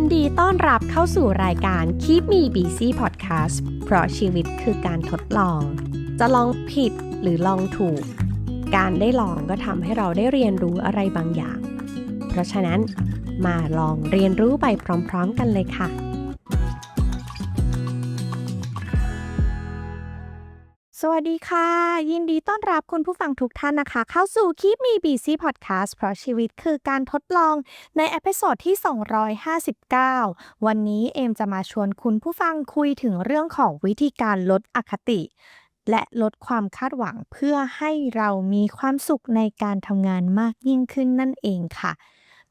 ยินดีต้อนรับเข้าสู่รายการ Keep Me Busy Podcast เพราะชีวิตคือการทดลอง จะลองผิดหรือลองถูก การได้ลองก็ทำให้เราได้เรียนรู้อะไรบางอย่าง เพราะฉะนั้นมาลองเรียนรู้ไปพร้อม ๆ กันเลยค่ะ สวัสดีค่ะ ยินดีต้อนรับคุณผู้ฟังทุกท่านนะคะ เข้าสู่ Keep Me Busy Podcast เพราะชีวิตคือการทดลองในเอพิโซดที่ 259 วันนี้เอมจะมาชวนคุณผู้ฟังคุยถึงเรื่องของวิธีการลดอคติ และลดความคาดหวังเพื่อให้เรามีความสุขในการทำงานมากยิ่งขึ้นนั่นเองค่ะ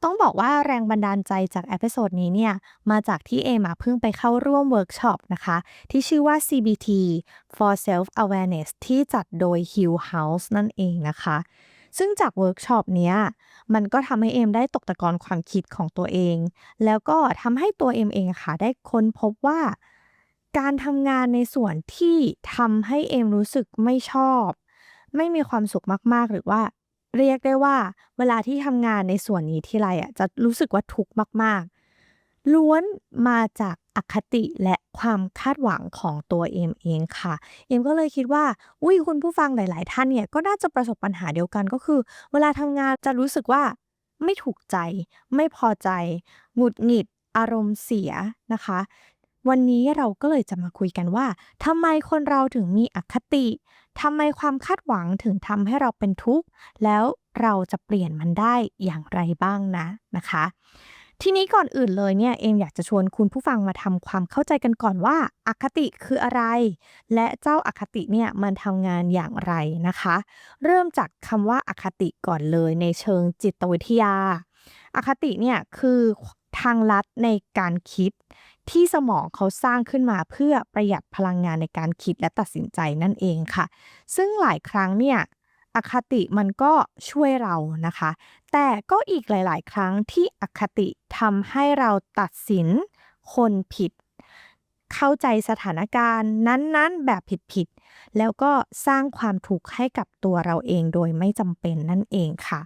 ต้องบอกว่าแรงบันดาลใจจากเอพิโซดนี้เนี่ย มาจากที่เอมาเพิ่งไปเข้าร่วมเวิร์กช็อปนะคะ ที่ชื่อว่า CBT for Self Awareness ที่จัดโดย Hill House นั่นเองนะคะ ซึ่งจากเวิร์กช็อปเนี้ย มันก็ทำให้เอมได้ตกตะกอนความคิดของตัวเอง แล้วก็ทำให้ตัวเอมเองค่ะ ได้ค้นพบว่า การทำงานในส่วนที่ทำให้เอมรู้สึกไม่ชอบ ไม่มีความสุขมากๆ หรือว่า เรียกได้ว่า เวลาที่ทำงานในส่วนนี้ทีไรอะจะรู้สึกว่าทุกข์มาก ๆ ล้วนมาจากอคติและความคาดหวังของตัวเอมเองค่ะ เอมก็เลยคิดว่า อุ๊ยคุณผู้ฟังหลาย ๆ ท่านเนี่ยก็น่าจะประสบปัญหาเดียวกันก็คือ เวลาทำงานจะรู้สึกว่าไม่ถูกใจ ไม่พอใจ หงุดหงิด อารมณ์เสียนะคะ วันนี้เราก็เลยจะมาคุยกันว่าทำไมคนเราถึงมีอคติ ทำไมความคาดหวังถึงทำให้เราเป็นทุกข์ แล้วเราจะเปลี่ยนมันได้อย่างไรบ้างนะนะคะ ทีนี้ก่อนอื่นเลยเนี่ยเอมอยากจะชวนคุณผู้ฟังมาทำความเข้าใจกันก่อนว่าอคติคืออะไร และเจ้าอคติเนี่ยมันทำงานอย่างไรนะคะ เริ่มจากคำว่าอคติก่อนเลยในเชิงจิตวิทยาอคติเนี่ยคือทางลัดในการคิด ที่สมองเขาสร้างขึ้นมาเพื่อประหยัดพลังงานในการคิดและตัดสินใจนั่นเองค่ะ ซึ่งหลายครั้งเนี่ยอคติมันก็ช่วยเรานะคะ แต่ก็อีกหลาย ๆ ครั้งที่อคติทำให้เราตัดสินคนผิด เข้าใจสถานการณ์นั้น ๆ แบบผิด ๆ แล้วก็สร้างความทุกให้กับตัวเราเองโดยไม่จำเป็นนั่นเองค่ะ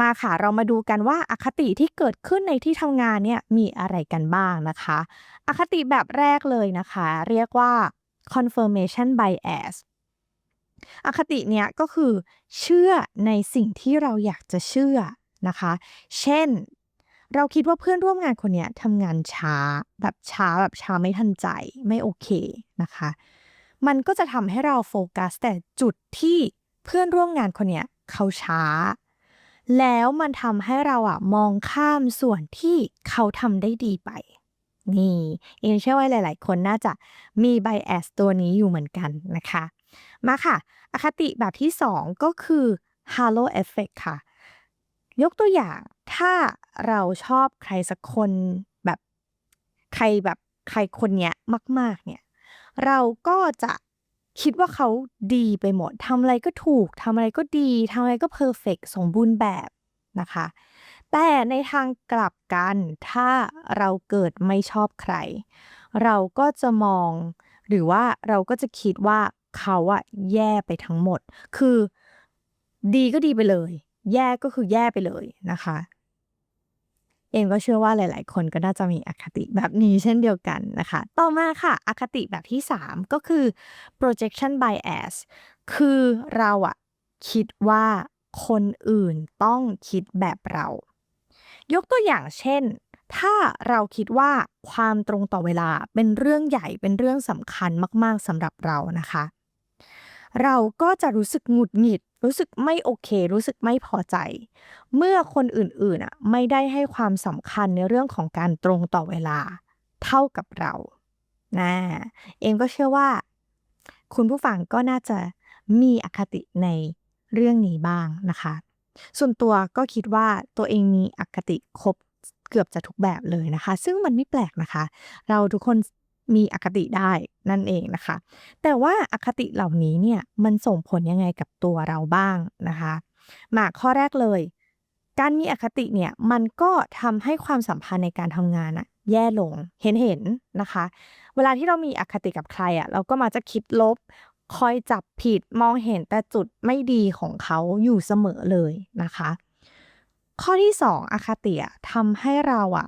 มาค่ะเรามาดูกันว่าอคติที่เกิดขึ้นในที่ทำงานเนี่ยมีอะไรกันบ้างนะคะ อคติแบบแรกเลยนะคะ เรียกว่า confirmation bias อคติเนี่ยก็คือเชื่อในสิ่งที่เราอยากจะเชื่อนะคะ เช่น เราคิดว่าเพื่อนร่วมงานคนนี้ทำงานช้าแบบช้าแบบช้าไม่ทันใจไม่โอเคนะคะ มันก็จะทำให้เราโฟกัสแต่จุดที่เพื่อนร่วมงานคนนี้เขาช้า แล้วมันทำให้เราอะมองข้ามส่วนที่เขาทำได้ดีไป นี่เองเชื่อว่าหลาย ๆ คนน่าจะมี bias ตัวนี้อยู่เหมือนกันนะคะ มาค่ะ อคติแบบที่ 2 ก็คือ halo effect ค่ะ ยกตัวอย่างถ้าเราชอบใครสักคนแบบใครแบบใครคนเนี้ยมาก ๆ เนี่ย เราก็จะ คิดว่าเขาดีไปหมดทำอะไรก็ถูกทำอะไรก็ดีทำอะไรก็เพอร์เฟกสมบูรณ์แบบนะคะ แต่ในทางกลับกัน ถ้าเราเกิดไม่ชอบใคร เราก็จะมอง หรือว่าเราก็จะคิดว่าเขาอะแย่ไปทั้งหมด คือดีก็ดีไปเลย แย่ก็คือแย่ไปเลยนะคะ เองก็เชื่อว่าหลาย ๆ คนก็น่าจะมีอคติแบบนี้เช่นเดียวกันนะคะ ต่อมาค่ะอคติแบบที่ 3 ก็คือ projection bias คือเราอะคิดว่าคนอื่นต้องคิดแบบเรา ยกตัวอย่างเช่น ถ้าเราคิดว่าความตรงต่อเวลาเป็นเรื่องใหญ่เป็นเรื่องสำคัญมาก ๆสำหรับเรานะคะ เราก็จะรู้สึกหงุดหงิด รู้สึกไม่โอเค รู้สึกไม่พอใจ เมื่อคนอื่นๆอะไม่ได้ให้ความสำคัญในเรื่องของการตรงต่อเวลาเท่ากับเรานะเอ็งก็เชื่อว่า คุณผู้ฟังก็น่าจะมีอคติในเรื่องนี้บ้างนะคะ ส่วนตัวก็คิดว่าตัวเองมีอคติครบเกือบจะทุกแบบเลยนะคะ ซึ่งมันไม่แปลกนะคะ เราทุกคน มีอคติได้นั่นเองนะคะ แต่ว่าอคติเหล่านี้เนี่ยมันส่งผลยังไงกับตัวเราบ้างนะคะมาข้อแรกเลย การมีอคติเนี่ยมันก็ทำให้ความสัมพันธ์ในการทำงานอะแย่ลงเห็นเห็นนะคะ เวลาที่เรามีอคติกับใครอะเราก็มาจะคิดลบคอยจับผิดมองเห็นแต่จุดไม่ดีของเขาอยู่เสมอเลยนะคะ ข้อที่ 2อคติอะทำให้เราอะ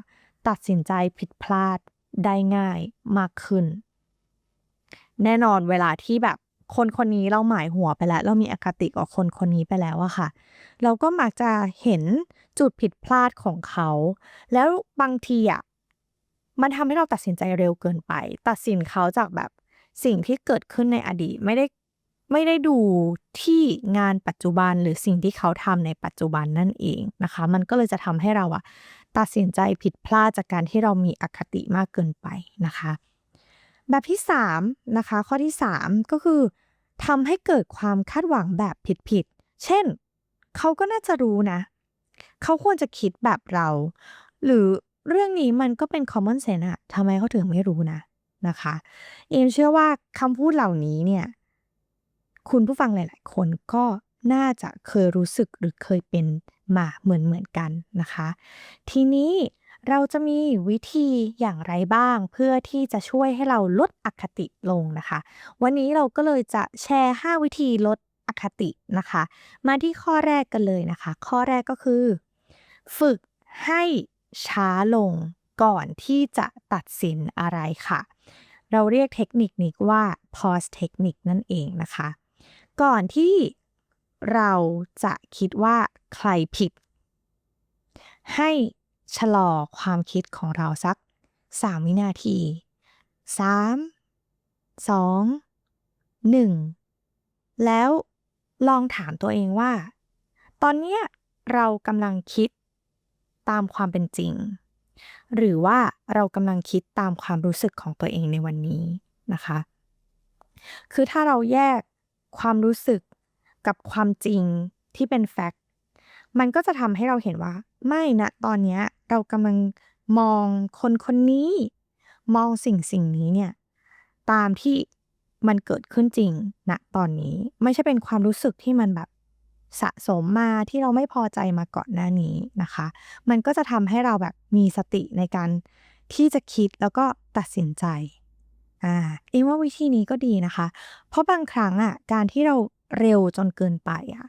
ตัดสินใจผิดพลาด ได้ง่ายมากขึ้น แน่นอนเวลาที่แบบคนคนนี้เราหมายหัวไปแล้ว เรามีอคติกับคนคนนี้ไปแล้วอะค่ะ เราก็มักจะเห็นจุดผิดพลาดของเขา แล้วบางทีอะมันทำให้เราตัดสินใจเร็วเกินไป ตัดสินเขาจากแบบสิ่งที่เกิดขึ้นในอดีตไม่ได้ไม่ได้ดูที่งานปัจจุบันหรือสิ่งที่เขาทำในปัจจุบันนั่นเองนะคะ มันก็เลยจะทำให้เราอะ ตัดสินใจผิดพลาดจากการที่เรามีอคติมากเกินไปนะคะ แบบที่3นะคะข้อที่ 3 ก็คือทำให้เกิดความคาดหวังแบบผิดๆ เช่น เขาก็น่าจะรู้นะ เขาควรจะคิดแบบเรา หรือเรื่องนี้มันก็เป็น common sense อะทำไมเขาถึงไม่รู้นะนะคะ เอมเชื่อว่าคำพูดเหล่านี้เนี่ย คุณผู้ฟังหลาย ๆ คนก็น่าจะเคยรู้สึกหรือเคยเป็น มาเหมือนเหมือนกันนะคะ ทีนี้เราจะมีวิธีอย่างไรบ้าง เพื่อที่จะช่วยให้เราลดอคติลงนะคะ วันนี้เราก็เลยจะแชร์ 5 วิธีลดอคตินะคะ มาที่ข้อแรกกันเลยนะคะ ข้อแรกก็คือ ฝึกให้ช้าลงก่อนที่จะตัดสินอะไรค่ะ เราเรียกเทคนิคนี้ว่า pause technique นั่นเองนะคะ ก่อนที่ เราจะคิดว่าใครผิด ให้ชะลอความคิดของเราสัก 3 วินาที 3 2 1 แล้วลองถามตัวเองว่า ตอนเนี้ยเรากำลังคิดตามความเป็นจริง หรือว่าเรากำลังคิดตามความรู้สึกของตัวเองในวันนี้นะคะ คือถ้าเราแยกความรู้สึก กับความจริงที่เป็นแฟกต์มันก็จะทำให้เราเห็นว่า ไม่นะตอนนี้เรากำลังมองคนคนนี้ มองสิ่งสิ่งนี้เนี่ย ตามที่มันเกิดขึ้นจริงณนะตอนนี้ไม่ใช่เป็นความรู้สึกที่มันแบบสะสมมาที่เราไม่พอใจมาก่อนหน้านี้นะคะ มันก็จะทำให้เราแบบมีสติในการที่จะคิดแล้วก็ตัดสินใจอ่าเองว่าวิธีนี้ก็ดีนะคะ เพราะบางครั้งอะการที่เรา เร็วจนเกินไปอะ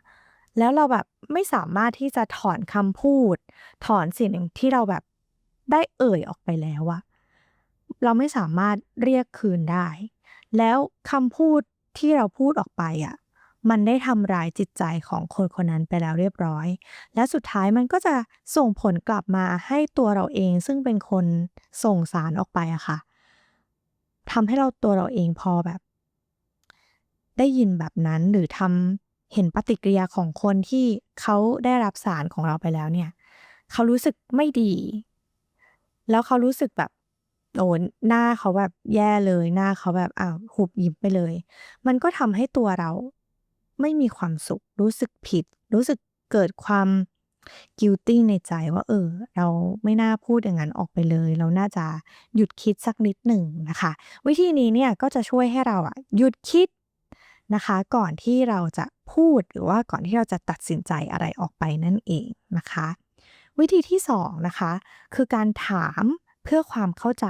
แล้วเราแบบไม่สามารถที่จะถอนคำพูด ถอนสิ่งที่เราแบบได้เอ่ยออกไปแล้วอะเราไม่สามารถเรียกคืนได้ แล้วคำพูดที่เราพูดออกไปอะมันได้ทำร้ายจิตใจของคนคนนั้นไปแล้วเรียบร้อย และสุดท้ายมันก็จะส่งผลกลับมาให้ตัวเราเอง ซึ่งเป็นคนส่งสารออกไปอะค่ะทำให้เราตัวเราเองพอแบบ ได้ยินแบบนั้นหรือทำเห็นปฏิกิริยาของคนที่เขาได้รับสารของเราไปแล้วเนี่ย เขารู้สึกไม่ดี แล้วเขารู้สึกแบบโอ้หน้าเขาแบบแย่เลยหน้าเขาแบบอ้าวหุบยิ้มไปเลย มันก็ทำให้ตัวเราไม่มีความสุข รู้สึกผิด รู้สึกเกิดความ guilty ในใจว่า เออ เราไม่น่าพูดอย่างนั้นออกไปเลย เราน่าจะหยุดคิดสักนิดหนึ่งนะคะ วิธีนี้เนี่ยก็จะช่วยให้เราอะหยุดคิด นะคะ ก่อนที่เราจะพูดหรือว่าก่อนที่เราจะตัดสินใจอะไรออกไปนั่นเองนะคะ วิธีที่สองนะคะคือการถามเพื่อความเข้าใจ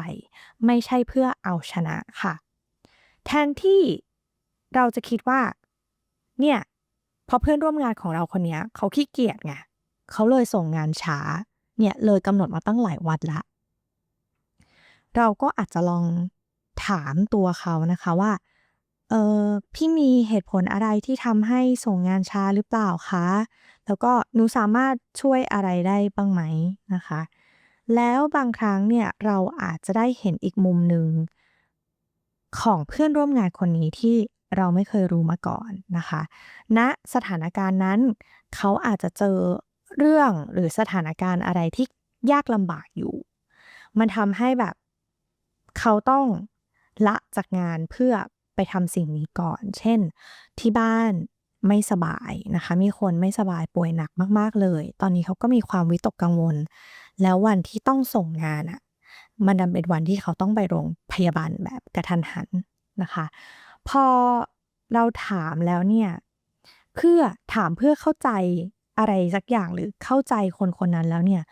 ไม่ใช่เพื่อเอาชนะค่ะ แทนที่เราจะคิดว่า เนี่ยพราะเพื่อนร่วมงานของเราคนนี้เขาขี้เกียจไงเขาเลยส่งงานช้า เนี่ยเลยกำหนดมาตั้งหลายวันละ เราก็อาจจะลองถามตัวเขานะคะว่า เออพี่มีเหตุผลอะไรที่ทำให้ส่งงานช้าหรือเปล่าคะ แล้วก็หนูสามารถช่วยอะไรได้บ้างไหมนะคะ แล้วบางครั้งเนี่ยเราอาจจะได้เห็นอีกมุมหนึ่งของเพื่อนร่วมงานคนนี้ที่เราไม่เคยรู้มาก่อนนะคะณนะสถานการณ์นั้น เขาอาจจะเจอเรื่องหรือสถานการณ์อะไรที่ยากลำบากอยู่ มันทำให้แบบ เขาต้องละจากงานเพื่อ ไปทำสิ่งนี้ก่อน เช่น ที่บ้านไม่สบายนะคะ มีคนไม่สบายป่วยหนักมาก ๆ เลย ตอนนี้เขาก็มีความวิตกกังวล แล้ววันที่ต้องส่งงานอะ่ะ มันดันเป็นวันที่เขาต้องไปโรงพยาบาลแบบกระทันหันนะคะ พอเราถามแล้วเนี่ย เพื่อถามเพื่อเข้าใจ อะไรสักอย่างหรือเข้าใจคนคนนั้นแล้วเนี่ย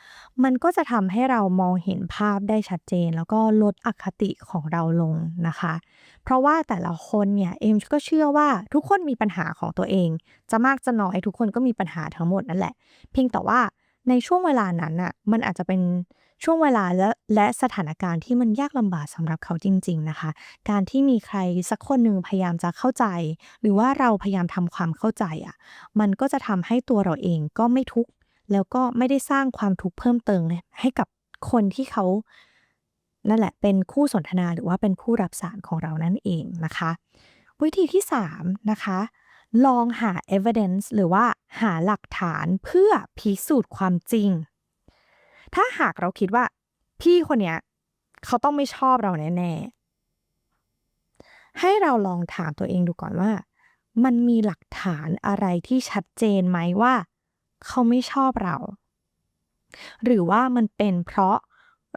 มันก็จะทำให้เรามองเห็นภาพได้ชัดเจน แล้วก็ลดอคติของเราลงนะคะ เพราะว่าแต่ละคนเนี่ยเอมก็เชื่อว่าทุกคนมีปัญหาของตัวเอง จะมากจะน้อยทุกคนก็มีปัญหาทั้งหมดนั่นแหละ เพียงแต่ว่า ในช่วงเวลานั้นน่ะมันอาจจะเป็นช่วงเวลาและและสถานการณ์ที่มันยากลำบากสำหรับเขาจริง ๆนะคะ การที่มีใครสักคนหนึ่งพยายามจะเข้าใจ หรือว่าเราพยายามทำความเข้าใจอะมันก็จะทำให้ตัวเราเองก็ไม่ทุกข์แล้วก็ไม่ได้สร้างความทุกข์เพิ่มเติมให้กับคนที่เขา นั่นแหละเป็นคู่สนทนาหรือว่าเป็นผู้รับสารของเรานั่นเองนะคะ วิธีที่3นะคะ ลองหา evidence หรือว่าหาหลักฐานเพื่อพิสูจน์ความจริง ถ้าหากเราคิดว่าพี่คนเนี้ยเขาต้องไม่ชอบเราแน่ ๆ ให้เราลองถามตัวเองดูก่อนว่า มันมีหลักฐานอะไรที่ชัดเจนไหมว่า เขาไม่ชอบเรา หรือว่ามันเป็นเพราะ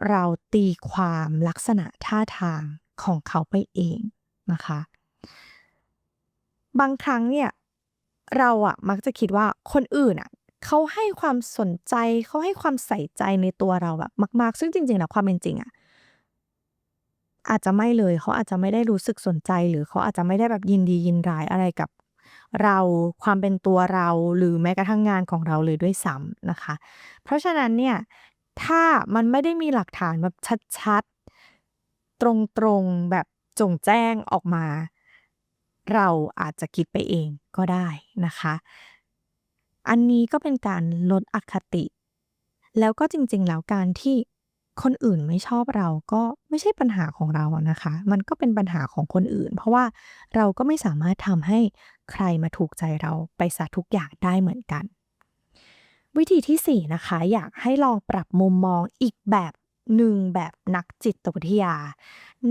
เราตีความลักษณะท่าทางของเขาไปเองนะคะ บางครั้งเนี่ยเราอะมักจะคิดว่าคนอื่นอะเขาให้ความสนใจเขาให้ความใส่ใจในตัวเราแบบมาก ๆ ซึ่งจริงๆแล้วความเป็นจริงอะอาจจะไม่เลยเขาอาจจะไม่ได้รู้สึกสนใจ หรือเขาอาจจะไม่ได้แบบยินดียินร้ายอะไรกับเราความเป็นตัวเราหรือแม้กระทั่งงานของเราเลยด้วยซ้ำนะคะ เพราะฉะนั้นเนี่ยถ้ามันไม่ได้มีหลักฐานแบบชัดๆ ตรงๆแบบจงแจ้งออกมา เราอาจจะคิดไปเองก็ได้นะคะ อันนี้ก็เป็นการลดอคติ แล้วก็จริงๆ แล้วการที่คนอื่นไม่ชอบเราก็ไม่ใช่ปัญหาของเราอะนะคะ มันก็เป็นปัญหาของคนอื่น เพราะว่าเราก็ไม่สามารถทำให้ใครมาถูกใจเราไปซะทุกอย่างได้เหมือนกัน วิธีที่ 4 นะคะ อยากให้ลองปรับมุมมองอีกแบบ หนึ่งแบบนักจิตวิทยา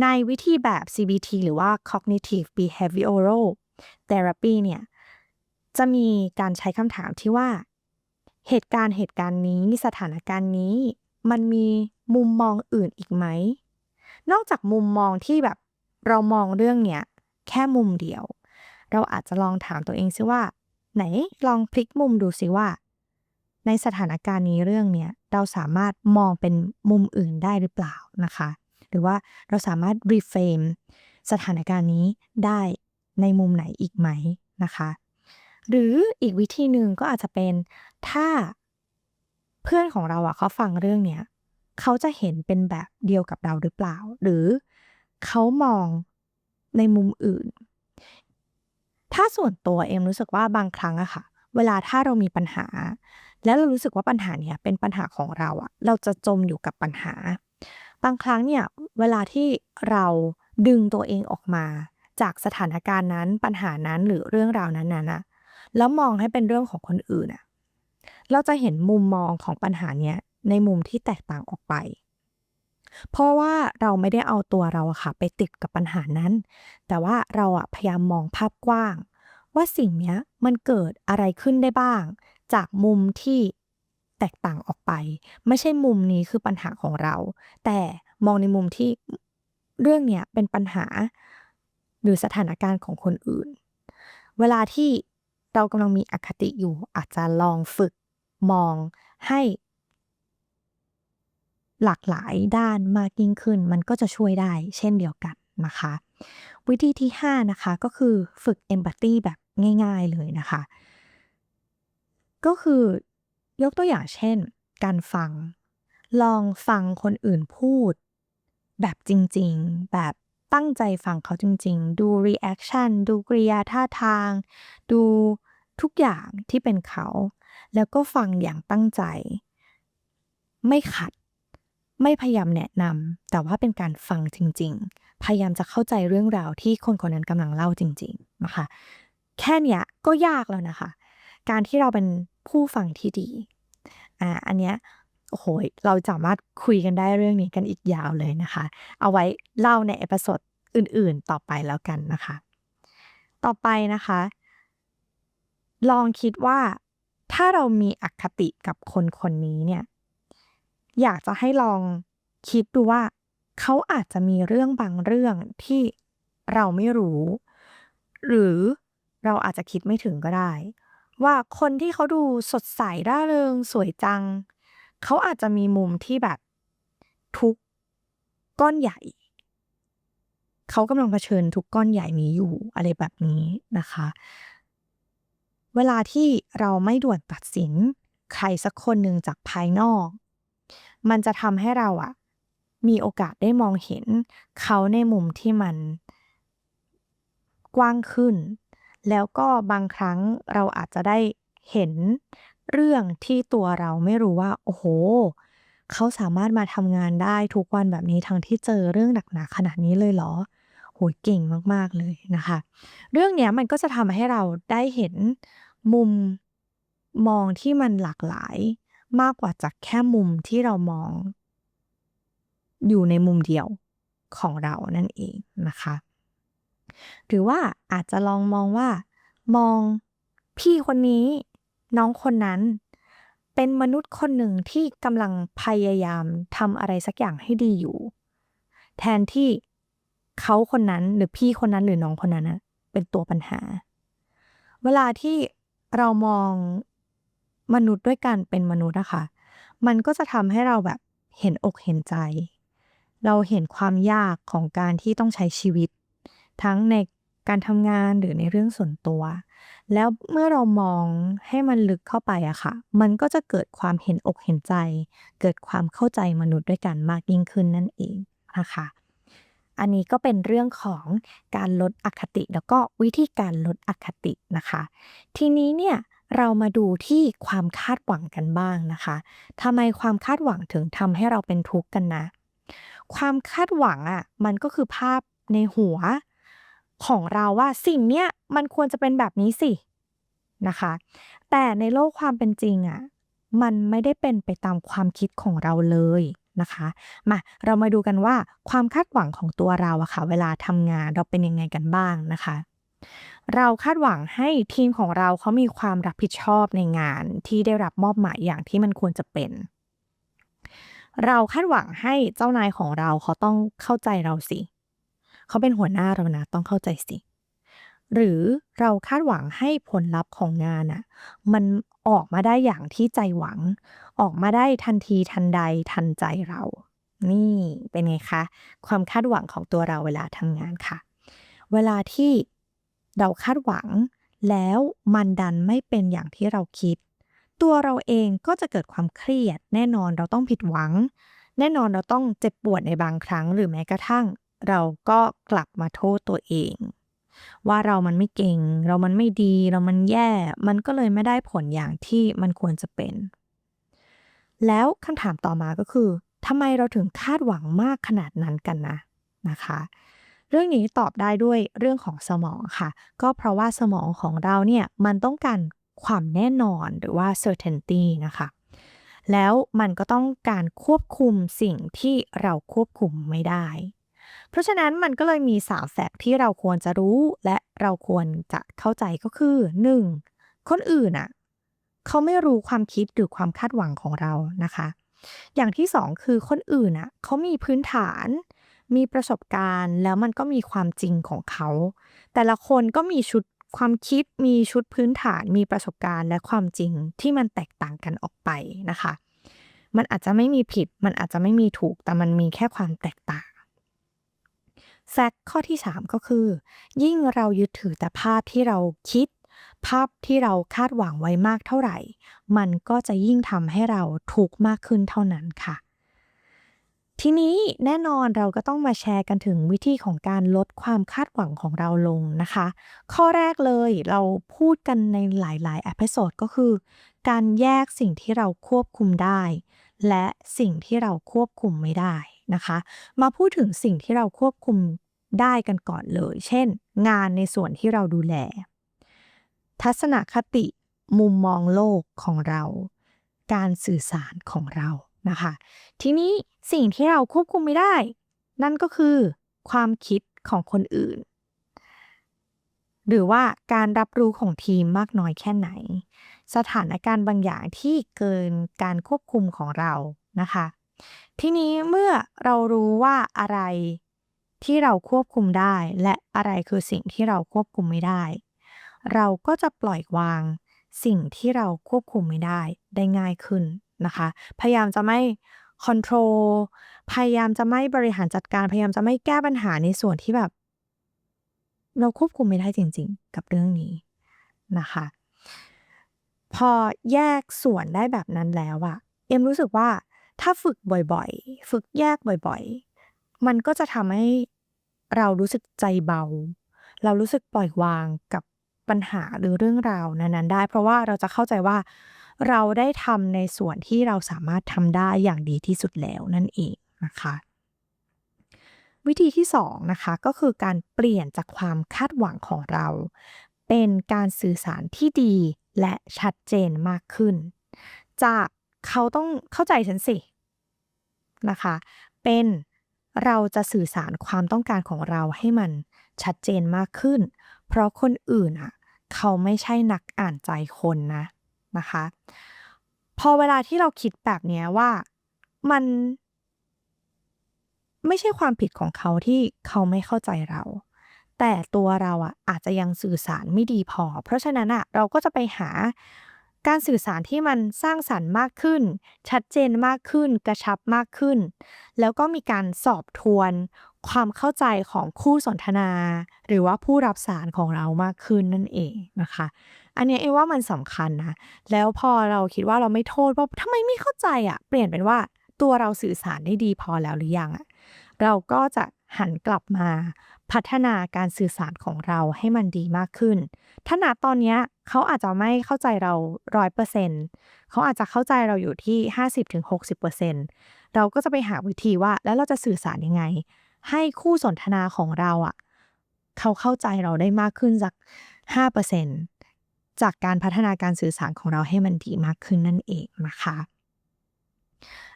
ในวิธีแบบ CBT หรือว่า Cognitive Behavioral Therapy เนี่ย จะมีการใช้คำถามที่ว่า เหตุการณ์เหตุการณ์นี้สถานการณ์นี้ มันมีมุมมองอื่นอีกไหม นอกจากมุมมองที่แบบเรามองเรื่องเนี้ยแค่มุมเดียว เราอาจจะลองถามตัวเองซิว่า ไหนลองพลิกมุมดูซิว่า ในสถานการณ์นี้เรื่องเนี้ยเราสามารถมองเป็นมุมอื่นได้หรือเปล่านะคะ หรือว่าเราสามารถรีเฟรมสถานการณ์นี้ได้ในมุมไหนอีกไหมนะคะ หรืออีกวิธีหนึ่งก็อาจจะเป็นถ้าเพื่อนของเราอะเขาฟังเรื่องเนี้ยเขาจะเห็นเป็นแบบเดียวกับเราหรือเปล่า หรือเขามองในมุมอื่น ถ้าส่วนตัวเอ็มรู้สึกว่าบางครั้งอะค่ะ เวลาถ้าเรามีปัญหา แล้วเรารู้สึกว่าปัญหาเนี้ยเป็นปัญหาของเราอะเราจะจมอยู่กับปัญหา บางครั้งเนี่ยเวลาที่เราดึงตัวเองออกมา จากสถานการณ์นั้นปัญหานั้นหรือเรื่องราวนั้นๆนะแล้วมองให้เป็นเรื่องของคนอื่นอะเราจะเห็นมุมมองของปัญหาเนี้ยในมุมที่แตกต่างออกไป เพราะว่าเราไม่ได้เอาตัวเราค่ะ ไปติดกับปัญหานั้น แต่ว่าเราอะพยายามมองภาพกว้าง ว่าสิ่งเนี้ยมันเกิดอะไรขึ้นได้บ้าง จากมุมที่แตกต่างออกไป ไม่ใช่มุมนี้คือปัญหาของเรา แต่มองในมุมที่เรื่องเนี้ยเป็นปัญหาหรือสถานการณ์ของคนอื่น เวลาที่เรากำลังมีอคติอยู่ อาจจะลองฝึกมองให้ หลากหลายด้านมากยิ่งขึ้น มันก็จะช่วยได้เช่นเดียวกันนะคะ วิธีที่ 5 นะคะ ก็คือฝึก empathy แบบง่าย ๆเลยนะคะ ก็คือยกตัวอย่างเช่น การฟัง ลองฟังคนอื่นพูด แบบจริงๆ แบบตั้งใจฟังเขาจริงๆ ดู reaction ดูกริยาท่าทาง ดูทุกอย่างที่เป็นเขา แล้วก็ฟังอย่างตั้งใจ ไม่ขัด ไม่พยายามแนะนำแต่ว่าเป็นการฟังจริง ๆ พยายามจะเข้าใจเรื่องราวที่คนคนนั้นกำลังเล่าจริง ๆ นะคะ แค่เนี้ยก็ยากแล้วนะคะ การที่เราเป็น ผู้ฟังที่ดี อ่า อันเนี้ยโอ้โหเราสามารถคุยกันได้เรื่องนี้กันอีกยาวเลยนะคะ เอาไว้เล่าในเอพิโซดอื่นๆต่อไปแล้วกันนะคะ ต่อไปนะคะ ลองคิดว่าถ้าเรามีอคติกับคนคนนี้เนี่ย อยากจะให้ลองคิดดูว่า เขาอาจจะมีเรื่องบางเรื่องที่เราไม่รู้ หรือเราอาจจะคิดไม่ถึงก็ได้ ว่าคนที่เขาดูสดใสร่าเริงสวยจัง เขาอาจจะมีมุมที่แบบทุกก้อนใหญ่ เขากำลังเผชิญทุกก้อนใหญ่นี้อยู่อะไรแบบนี้นะคะ เวลาที่เราไม่ด่วนตัดสินใครสักคนหนึ่งจากภายนอก มันจะทำให้เราอะมีโอกาสได้มองเห็นเขาในมุมที่มันกว้างขึ้น แล้วก็บางครั้งเราอาจจะได้เห็นเรื่องที่ตัวเราไม่รู้ว่า โอ้โหเขาสามารถมาทำงานได้ทุกวันแบบนี้ ทั้งที่เจอเรื่องหนัก ๆ ขนาดนี้เลยเหรอโหยเก่งมาก ๆ เลยนะคะ เรื่องเนี้ยมันก็จะทำให้เราได้เห็นมุมมองที่มันหลากหลายมากกว่าจากแค่มุมที่เรามอง อยู่ในมุมเดียวของเรานั่นเองนะคะ หรือว่าอาจจะลองมองว่า มองพี่คนนี้ น้องคนนั้น เป็นมนุษย์คนหนึ่งที่กำลังพยายามทำอะไรสักอย่างให้ดีอยู่ แทนที่เขาคนนั้นหรือพี่คนนั้นหรือน้องคนนั้นนะเป็นตัวปัญหา เวลาที่เรามองมนุษย์ด้วยกันเป็นมนุษย์อะคะ มันก็จะทำให้เราแบบเห็นอกเห็นใจ เราเห็นความยากของการที่ต้องใช้ชีวิต ทั้งในการทำงานหรือในเรื่องส่วนตัว แล้วเมื่อเรามองให้มันลึกเข้าไปอะค่ะ มันก็จะเกิดความเห็นอกเห็นใจ เกิดความเข้าใจมนุษย์ด้วยกันมากยิ่งขึ้นนั่นเองนะคะ อันนี้ก็เป็นเรื่องของการลดอคติ แล้วก็วิธีการลดอคตินะคะ ทีนี้เนี่ยเรามาดูที่ความคาดหวังกันบ้างนะคะทำไมความคาดหวังถึงทำให้เราเป็นทุกข์กันนะ ความคาดหวังอะ่ะมันก็คือภาพในหัว ของเราว่าสิ่งเนี้ยมันควรจะเป็นแบบนี้สินะคะ แต่ในโลกความเป็นจริงอะ่ะมันไม่ได้เป็นไปตามความคิดของเราเลยนะคะมาเรามาดูกันว่าความคาดหวังของตัวเราอะค่ะเวลาทำงานเราเป็นยังไงกันบ้างนะคะ เราคาดหวังให้ทีมของเราเขามีความรับผิดชอบในงานที่ได้รับมอบหมายอย่างที่มันควรจะเป็น เราคาดหวังให้เจ้านายของเราเขาต้องเข้าใจเราสิเเขาเป็นหัวหน้าเรานะต้องเข้าใจสิ หรือเราคาดหวังให้ผลลัพธ์ของงานอะมันออกมาได้อย่างที่ใจหวัง ออกมาได้ทันทีทันใดทันใจเรา นี่เป็นไงคะ ความคาดหวังของตัวเราเวลาทำงานค่ะ เวลาที่เราคาดหวังแล้วมันดันไม่เป็นอย่างที่เราคิด ตัวเราเองก็จะเกิดความเครียด แน่นอนเราต้องผิดหวัง แน่นอนเราต้องเจ็บปวดในบางครั้ง หรือแม้กระทั่ง เราก็กลับมาโทษตัวเอง ว่าเรามันไม่เก่ง เรามันไม่ดี เรามันแย่ มันก็เลยไม่ได้ผลอย่างที่มันควรจะเป็น แล้วคำถามต่อมาก็คือทำไมเราถึงคาดหวังมากขนาดนั้นกันนะนะคะ เรื่องนี้ตอบได้ด้วยเรื่องของสมองค่ะ ก็เพราะว่าสมองของเราเนี่ยมันต้องการความแน่นอนหรือว่า certainty นะคะ แล้วมันก็ต้องการควบคุมสิ่งที่เราควบคุมไม่ได้ เพราะฉะนั้นมันก็เลยมีสามแฟกที่เราควรจะรู้และเราควรจะเข้าใจก็คือ 1. คนอื่นอะเขาไม่รู้ความคิดหรือความคาดหวังของเรานะคะ อย่างที่สองคือคนอื่นอะเขามีพื้นฐาน มีประสบการณ์ แล้วมันก็มีความจริงของเขา แต่ละคนก็มีชุดความคิดมีชุดพื้นฐานมีประสบการณ์และความจริงที่มันแตกต่างกันออกไปนะคะ มันอาจจะไม่มีผิด มันอาจจะไม่มีถูก แต่มันมีแค่ความแตกต่าง แฟกต์ข้อที่ 3 ก็คือ ยิ่งเรายึดถือแต่ภาพที่เราคิด ภาพที่เราคาดหวังไว้มากเท่าไหร่ มันก็จะยิ่งทำให้เราทุกข์มากขึ้นเท่านั้นค่ะ ทีนี้แน่นอนเราก็ต้องมาแชร์กันถึงวิธีของการลดความคาดหวังของเราลงนะคะ ข้อแรกเลยเราพูดกันในหลายๆอพิโซดก็คือ การแยกสิ่งที่เราควบคุมได้ และสิ่งที่เราควบคุมไม่ได้ นะคะ มาพูดถึงสิ่งที่เราควบคุมได้กันก่อนเลย เช่น งานในส่วนที่เราดูแล ทัศนคติมุมมองโลกของเรา การสื่อสารของเรานะคะ ทีนี้สิ่งที่เราควบคุมไม่ได้ นั่นก็คือความคิดของคนอื่น หรือว่าการรับรู้ของทีมมากน้อยแค่ไหน สถานการณ์บางอย่างที่เกินการควบคุมของเรานะคะ ทีนี้เมื่อเรารู้ว่าอะไรที่เราควบคุมได้ และอะไรคือสิ่งที่เราควบคุมไม่ได้ เราก็จะปล่อยวางสิ่งที่เราควบคุมไม่ได้ได้ง่ายขึ้นนะคะ พยายามจะไม่คอนโทรลพยายามจะไม่บริหารจัดการ พยายามจะไม่แก้ปัญหาในส่วนที่แบบ เราควบคุมไม่ได้จริง ๆ กับเรื่องนี้นะคะ พอแยกส่วนได้แบบนั้นแล้วอะเอ็มรู้สึกว่า ถ้าฝึกบ่อยๆ ฝึกแยกบ่อยๆ มันก็จะทำให้เรารู้สึกใจเบา เรารู้สึกปล่อยวางกับปัญหาหรือเรื่องราวนั้นๆ ได้ เพราะว่าเราจะเข้าใจว่าเราได้ทำในส่วนที่เราสามารถทำได้อย่างดีที่สุดแล้วนั่นเองนะคะ วิธีที่สองนะคะก็คือการเปลี่ยนจากความคาดหวังของเรา เป็นการสื่อสารที่ดีและชัดเจนมากขึ้น จาก เขาต้องเข้าใจฉันสินะคะ เป็นเราจะสื่อสารความต้องการของเราให้มันชัดเจนมากขึ้น เพราะคนอื่นอะ เขาไม่ใช่นักอ่านใจคนนะนะคะ พอเวลาที่เราคิดแบบนี้ว่ามัน ไม่ใช่ความผิดของเขาที่เขาไม่เข้าใจเรา แต่ตัวเราอะอาจจะยังสื่อสารไม่ดีพอ เพราะฉะนั้นอะเราก็จะไปหา การสื่อสารที่มันสร้างสรรค์มากขึ้น ชัดเจนมากขึ้น กระชับมากขึ้น แล้วก็มีการสอบทวน ความเข้าใจของคู่สนทนา หรือว่าผู้รับสารของเรามากขึ้นนั่นเองนะคะ อันนี้เอว่ามันสำคัญนะ แล้วพอเราคิดว่าเราไม่โทษว่าทำไมไม่เข้าใจอะ เปลี่ยนเป็นว่าตัวเราสื่อสารได้ดีพอแล้วหรือยังอะเราก็จะ หันกลับมาพัฒนาการสื่อสารของเราให้มันดีมากขึ้น ถ้าณตอนนี้เขาอาจจะไม่เข้าใจเราร้อยเปอร์เซ็นต์เขาอาจจะเข้าใจเราอยู่ที่ห้าสิบถึงหกสิบเปอร์เซ็นต์เราก็จะไปหาวิธีว่าแล้วเราจะสื่อสารยังไง ให้คู่สนทนาของเราอะ เขาเข้าใจเราได้มากขึ้นจากห้าเปอร์เซ็นต์จากการพัฒนาการสื่อสารของเราให้มันดีมากขึ้นนั่นเองนะคะ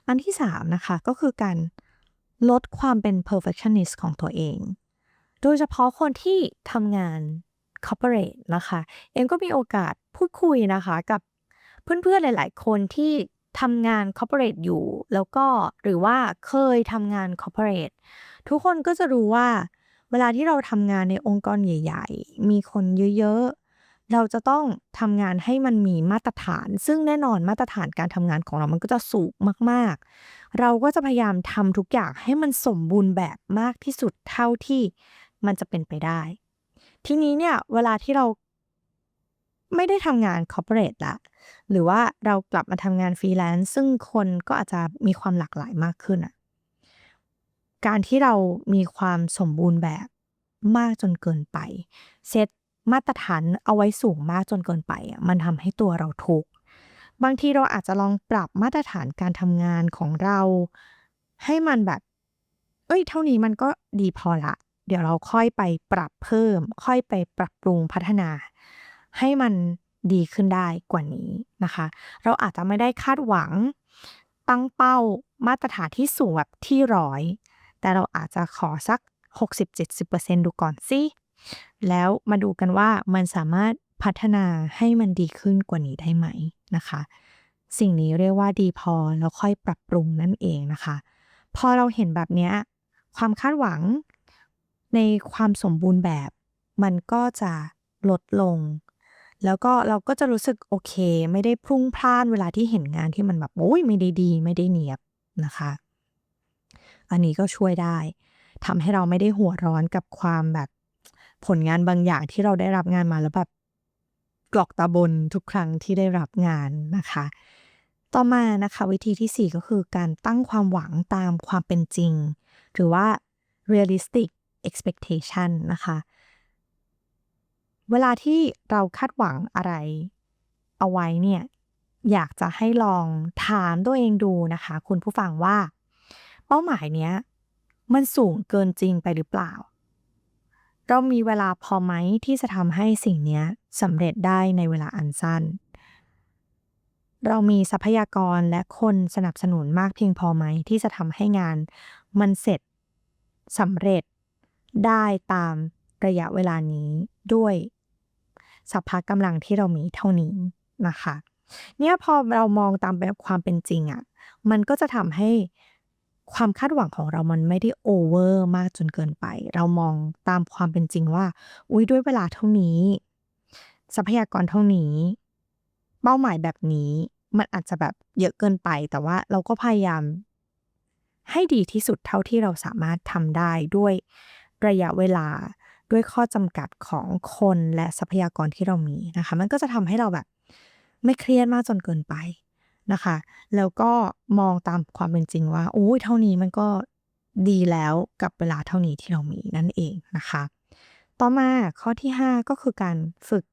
อันที่สามนะคะก็คือการ ลดความเป็น perfectionist ของตัวเอง โดยเฉพาะคนที่ทำงาน corporate นะคะ เอ็มก็มีโอกาสพูดคุยนะคะกับเพื่อนๆหลาย ๆ คนที่ทำงาน corporate อยู่ แล้วก็หรือว่าเคยทำงาน corporate ทุกคนก็จะรู้ว่า เวลาที่เราทำงานในองค์กรใหญ่ ๆ มีคนเยอะ ๆ เราจะต้องทำงานให้มันมีมาตรฐาน ซึ่งแน่นอนมาตรฐานการทำงานของเรามันก็จะสูงมาก ๆ เราก็จะพยายามทำทุกอย่างให้มันสมบูรณ์แบบมากที่สุดเท่าที่มันจะเป็นไปได้ ทีนี้เนี่ยเวลาที่เราไม่ได้ทำงาน corporate ละ หรือว่าเรากลับมาทำงานฟรีแลนซ์ซึ่งคนก็อาจจะมีความหลากหลายมากขึ้นอะการที่เรามีความสมบูรณ์แบบมากจนเกินไป เซต มาตรฐานเอาไว้สูงมากจนเกินไปอะมันทำให้ตัวเราทุกข์บางทีเราอาจจะลองปรับมาตรฐานการทำงานของเรา ให้มันแบบ เอ้ย เท่านี้มันก็ดีพอละ เดี๋ยวเราค่อยไปปรับเพิ่ม ค่อยไปปรับปรุงพัฒนา ให้มันดีขึ้นได้กว่านี้นะคะ เราอาจจะไม่ได้คาดหวังตั้งเป้ามาตรฐานที่สูงแบบที่ร้อย แต่เราอาจจะขอสัก 60-70%ดูก่อนสิ แล้วมาดูกันว่ามันสามารถพัฒนาให้มันดีขึ้นกว่านี้ได้ไหมนะคะ สิ่งนี้เรียกว่าดีพอแล้วค่อยปรับปรุงนั่นเองนะคะ พอเราเห็นแบบนี้ความคาดหวังในความสมบูรณ์แบบ มันก็จะลดลง แล้วก็เราก็จะรู้สึกโอเค ไม่ได้พรุ่งพลานเวลาที่เห็นงานที่มันแบบโอ้ยไม่ได้ดีไม่ได้เนียบนะคะ อันนี้ก็ช่วยได้ทำให้เราไม่ได้หัวร้อนกับความแบบ ผลงานบางอย่างที่เราได้รับงานมาแล้วแบบกรอกตาบนทุกครั้งที่ได้รับงานนะคะ ต่อมานะคะวิธีที่ 4 ก็คือการตั้งความหวังตามความเป็นจริง หรือว่า realistic expectation นะคะ เวลาที่เราคาดหวังอะไรเอาไว้เนี่ยอยากจะให้ลองถามตัวเองดูนะคะ คุณผู้ฟังว่า เป้าหมายเนี้ยมันสูงเกินจริงไปหรือเปล่า เรามีเวลาพอไหมที่จะทำให้สิ่งนี้สำเร็จได้ในเวลาอันสั้น เรามีทรัพยากรและคนสนับสนุนมากเพียงพอไหมที่จะทำให้งาน มันเสร็จสำเร็จได้ตามระยะเวลานี้ด้วยสภาพกำลังที่เรามีเท่านี้นะคะ เนี่ยพอเรามองตามแบบความเป็นจริงอะ่ะ มันก็จะทำให้ ความคาดหวังของเรามันไม่ได้โอเวอร์มากจนเกินไป เรามองตามความเป็นจริงว่า อุ้ยด้วยเวลาเท่านี้ ทรัพยากรเท่านี้ เป้าหมายแบบนี้ มันอาจจะแบบเยอะเกินไป แต่ว่าเราก็พยายาม ให้ดีที่สุดเท่าที่เราสามารถทำได้ด้วยระยะเวลาด้วยข้อจำกัดของคนและทรัพยากรที่เรามีนะคะ มันก็จะทำให้เราแบบ ไม่เครียดมากจนเกินไป นะคะ แล้วก็มองตามความเป็นจริงว่าโอ้ยเท่านี้มันก็ดีแล้วกับเวลาเท่านี้ที่เรามีนั่นเองนะคะ ต่อมาข้อที่ 5 ก็คือการฝึก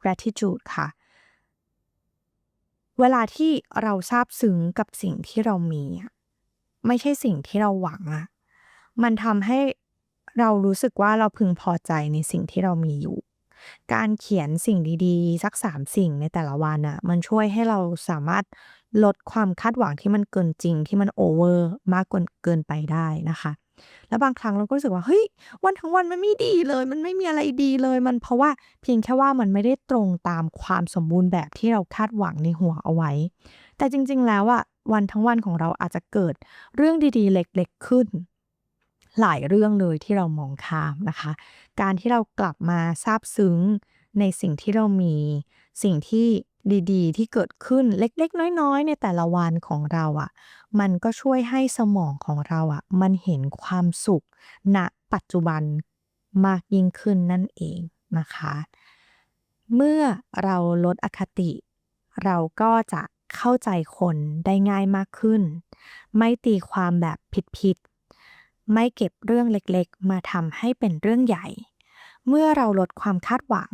gratitude ค่ะ เวลาที่เราซาบซึ้งกับสิ่งที่เรามี ไม่ใช่สิ่งที่เราหวังอะมันทำให้เรารู้สึกว่าเราพึงพอใจในสิ่งที่เรามีอยู่ การเขียนสิ่งดีๆ สัก3สิ่งในแต่ละวันอะมันช่วยให้เราสามารถลดความคาดหวังที่มันเกินจริงที่มันโอเวอร์มากกว่าเกินไปได้นะคะ แล้วบางครั้งเราก็รู้สึกว่าเฮ้ยวันทั้งวันมันไม่ดีเลย มันไม่มีอะไรดีเลยมันเพราะว่าเพียงแค่ว่ามันไม่ได้ตรงตามความสมบูรณ์แบบที่เราคาดหวังในหัวเอาไว้ แต่จริง ๆ แล้วอะวันทั้งวันของเราอาจจะเกิดเรื่องดีๆ เล็กๆขึ้น หลายเรื่องเลยที่เรามองข้ามนะคะ การที่เรากลับมาซาบซึ้งในสิ่งที่เรามี สิ่งที่ดีๆ ที่เกิดขึ้นเล็กๆ น้อยๆ ในแต่ละวันของเราอะมันก็ช่วยให้สมองของเราอะมันเห็นความสุขณปัจจุบันมากยิ่งขึ้นนั่นเองนะคะ เมื่อเราลดอคติ เราก็จะเข้าใจคนได้ง่ายมากขึ้น ไม่ตีความแบบผิดๆ ไม่เก็บเรื่องเล็กๆ มาทำให้เป็นเรื่องใหญ่ เมื่อเราลดความคาดหวัง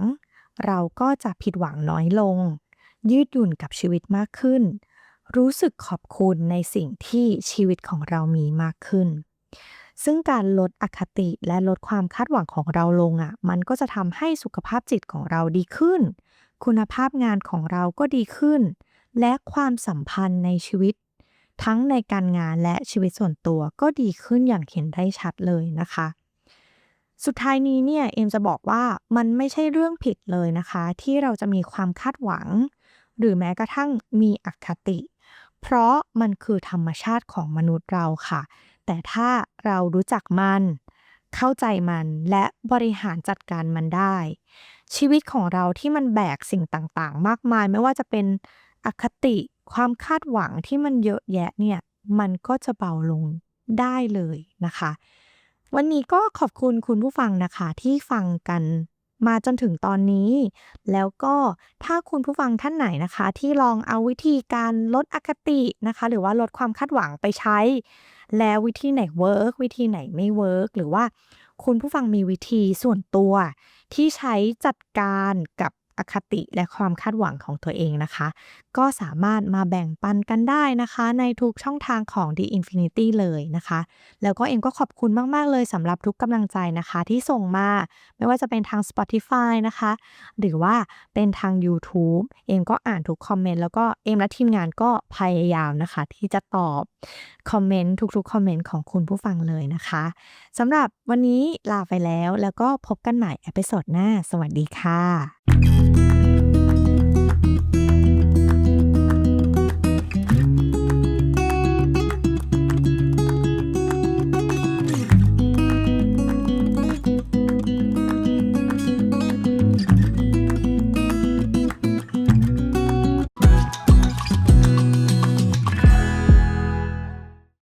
เราก็จะผิดหวังน้อยลง ยืดหยุ่นกับชีวิตมากขึ้น รู้สึกขอบคุณในสิ่งที่ชีวิตของเรามีมากขึ้น ซึ่งการลดอคติและลดความคาดหวังของเราลงอะ่ะ มันก็จะทำให้สุขภาพจิตของเราดีขึ้น คุณภาพงานของเราก็ดีขึ้น และความสัมพันธ์ในชีวิต ทั้งในการงานและชีวิตส่วนตัวก็ดีขึ้นอย่างเห็นได้ชัดเลยนะคะ สุดท้ายนี้เนี่ยเอ็มจะบอกว่ามันไม่ใช่เรื่องผิดเลยนะคะ ที่เราจะมีความคาดหวัง หรือแม้กระทั่งมีอคติ เพราะมันคือธรรมชาติของมนุษย์เราค่ะ แต่ถ้าเรารู้จักมันเข้าใจมันและบริหารจัดการมันได้ ชีวิตของเราที่มันแบกสิ่งต่างๆ มากมาย ไม่ว่าจะเป็นอคติ ความคาดหวังที่มันเยอะแยะเนี่ย มันก็จะเบาลงได้เลยนะคะ วันนี้ก็ขอบคุณคุณผู้ฟังนะคะที่ฟังกันมาจนถึงตอนนี้ แล้วก็ถ้าคุณผู้ฟังท่านไหนนะคะ ที่ลองเอาวิธีการลดอคตินะคะ หรือว่าลดความคาดหวังไปใช้ แล้ววิธีไหนเวิร์กวิธีไหนไม่เวิร์กหรือว่าคุณผู้ฟังมีวิธีส่วนตัวที่ใช้จัดการกับ อคติและความคาดหวังของตัวเองนะคะ ก็สามารถมาแบ่งปันกันได้นะคะ ในทุกช่องทางของ The Infinity เลยนะคะ แล้วก็เอ็มก็ขอบคุณมาก ๆ เลยสำหรับทุกกำลังใจนะคะ ที่ส่งมา ไม่ว่าจะเป็นทาง Spotify นะคะ หรือว่าเป็นทาง YouTube เอ็มก็อ่านทุกคอมเมนต์แล้วก็เอ็มและทีมงานก็พยายามนะคะ ที่จะตอบคอมเมนต์ทุกๆคอมเมนต์ของคุณผู้ฟังเลยนะคะสำหรับวันนี้ลาไปแล้วแล้วก็พบกันใหม่เอพิโซดหน้า สวัสดีค่ะ